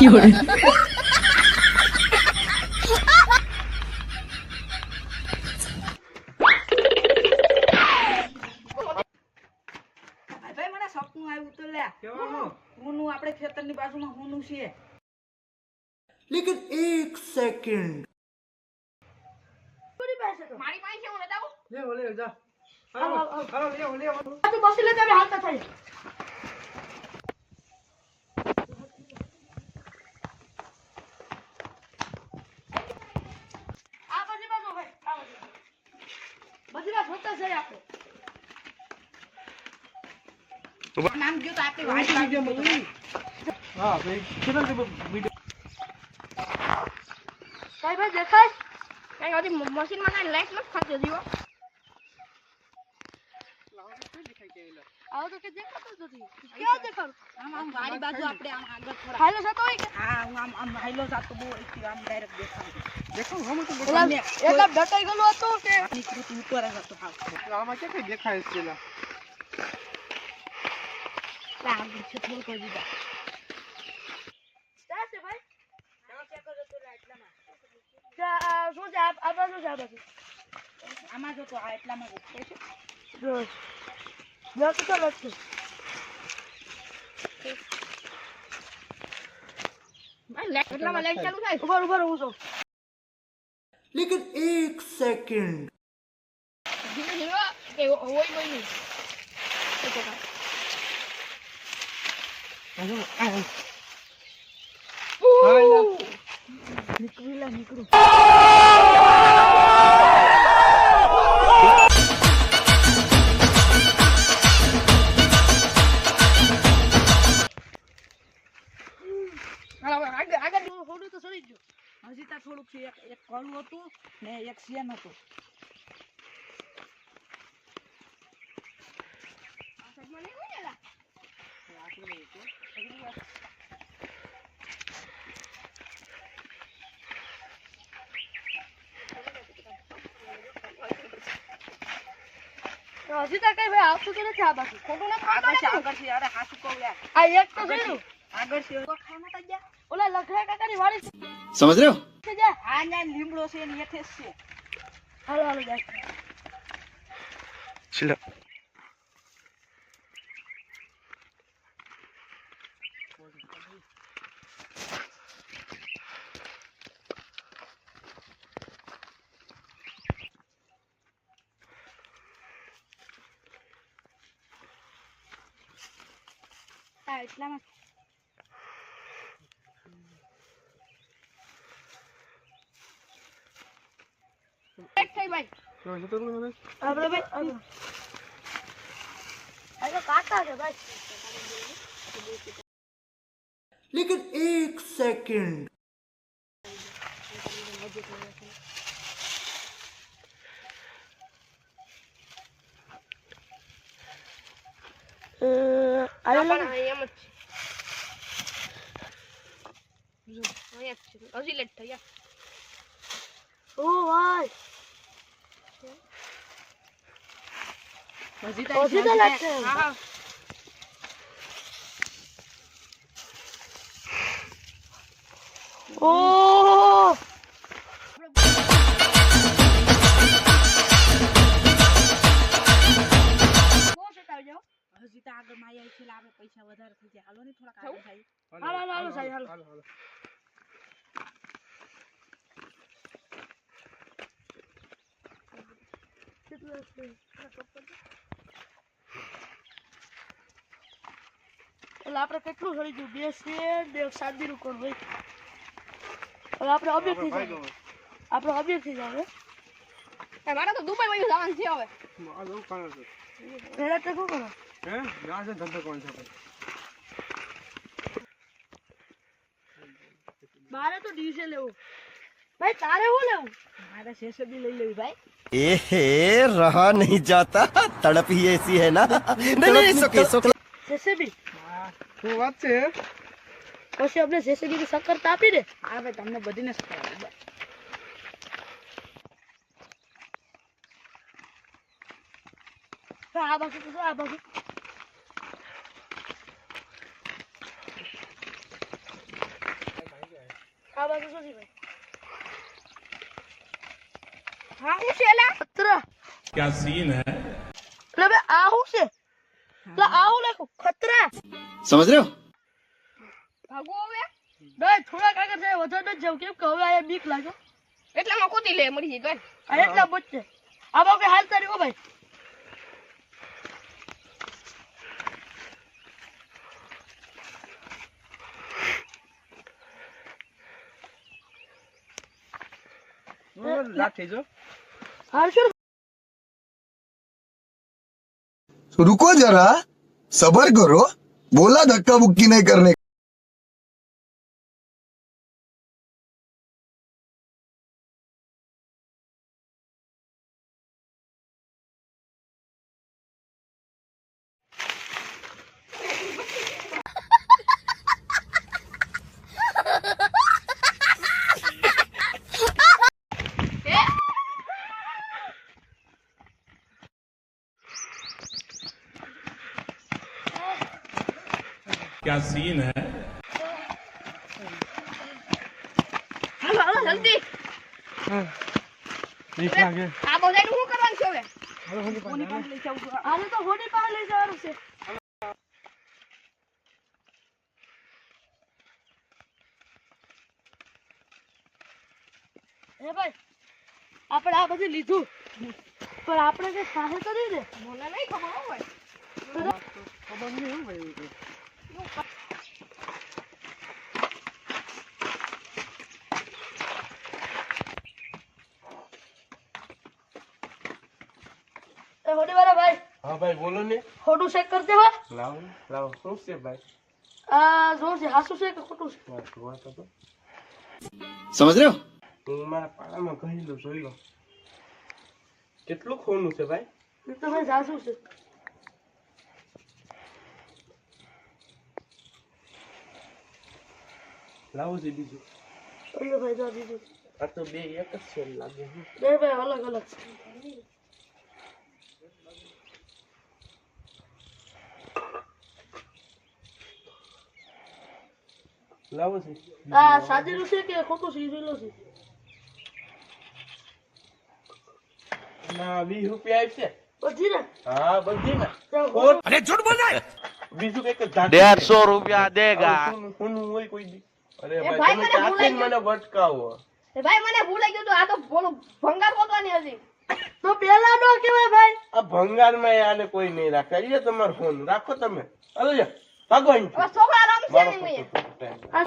有人。આપણે ખેતરની બાજુમાં હુનું છે લેકિન એક સેકન્ડ મારી પાસે હું લડાવું લે ઓલે જા. હાલો હાલો લે ઓલે આ તો બસ લે તમે નામ ગયું તો આપણી વાડી બાજુ બધું. હા ભાઈ કેટલા વિડિયો કઈ દેખાય? કઈ હજી મશીનમાં લાઈટ નથી ખાતી હજી આવો તો કે દેખાતું જ નથી. ક્યાં દેખાડું? આમ આમ વાડી બાજુ આપણે આમ આગળ થોડા. હાલો જતો હોય હા હું આમ આમ હાઈલો જાતો બહુ અહીંથી આમ ડાયરેક્ટ દેખાય. દેખો હમ તો ઓલા ડટાઈ ગયેલું હતું કે? આપણી ઉપર હતો હાવ. આમાં ક્યાં કઈ દેખાય છે Tá, deixa eu colocar Está, vai? Não, você acordou do lado, lá, શું છે આપણે શું છે બધું આમાં જો તો આ એટલામાં ગોઠવે છે બસ જગ તો નથી એટલામાં લાઈટ ચાલુ થાય ઉભર ઉભર હું છું લેકિન એક સેકન્ડ ધીરે ધીરે એ હોય હોય નહીં નીકળી નીકળું હજી ત્યાં થોડુંક છે એક કળું હતું ને એક સિયાન હતું હજી તો કઈ ભાઈ આવતું તો નથી આ ખોટું ના આગળ છે આગળ છે અરે હાસું કહું લે આગળ છે તો ખાના તા ગયા? ઓલા લખડા કાકાની વાડી છે. સમજ રહ્યો? હા ના લીમડો છે ને એથે છે. એટલામાં એક થઈ ભાઈ તો જતો રહું હવે આપણે ભાઈ આ તો કાકા છે ભાઈ लेकिन एक सेकंड પણ એમ જ છે જો અહીંયા જ છે હજી લેટ થઈ ઓ ભાઈ હજી હજી તો લેટ થઈ હા હા ઓ હજી તો આગળ છે આપણે પૈસા વધારે થઈ જાય થાય એટલે આપણે કેટલું સડી ગયું? બે શેર બે સાદી રૂપિયા ભાઈ હવે આપણે અભ્યર્થ થઈ ભાઈ જાય ગમે આપણે અભ્યર્થ થઈ જાય મારે તો દુબઈ વયું જવાનું છે હવે આ જવું કાણ છે પહેલા તો શું કરો હે ના છે ધંધો કોણ છે ભાઈ મારે તો ડીઝે લેવું ભાઈ તારે શું લેવું મારે સેસબી લઈ લેવી ભાઈ एहे रहा नहीं जाता तड़प ही ऐसी है ना नहीं नहीं सुके सुके જેસીબી શું વાત છે પછી આપણે જેસીબી ની સક્કર તાપી દે. હા ભાઈ તમને બધીને આ બાજુ શું છે ભાઈ? હા હું એટલે આ છે? એટલે આ લખું ખતરા. સમજ રહ્યો? ભાગો હવે નહીં થોડાક આગળ જાય વધારે નથી જવું કેમ કે હવે આ બીક લાગે એટલામાં કૂદી લે મરી જાય આ એટલા બચશે આમાં કઈ હાલતા નહીં હો ભાઈ લાઠી જો હાલશો ને? रुको जरा सबर करो बोला धक्का मुक्की नहीं करने क्या सीन है હાલો હાલો જલ્દી બીક લાગે આ બધાનું શું કરવાનું છે હવે હવે હું કોની પાસે લઈ જાઉં છું? આને તો હોડી પાસે લઈ જવાનું છે હે ભાઈ આપણે આ બધું લીધું પણ આપણે કઈ પાસે તો નહીં ને મને નહીં ખબર હો ભાઈ ખબર નહીં હું ભાઈ આ જોર છે છે કે ખોટું છે? સમજ રહ્યો? હું મારા પાડામાં કહેલું જોઈ લો કેટલું ખોનું છે ભાઈ? તો ભાઈ હાસુ છે. લાવો છે બીજું. અલ્યો ભાઈ દો બીજું. આ તો બે એક જ છે લાગે છે બે અલગ અલગ છે. લાવો છે. આ સાદેલું છે કે ખોખું સીધેલું છે. ના 20 રૂપિયા આપશે બધી ને? હા બધી ને. અરે ઝૂઠ બોલાય બીજું કંઈક 150 રૂપિયા દેગા. કોનું હોય કોઈ અરે ભાઈ ભાઈ તમે મને મને ભટકાવો? એ ભાઈ મને ભૂલાઈ ગયું હતું. આ તો બોલો ભંગાર ગોતવાની હતી તો પેલા નો કેવાય ભાઈ. આ ભંગારમાં આને કોઈ નહીં રાખે. અહીંયા તમારો ફોન. રાખો તમે. છોકરા રમશે નહીં મેં. આ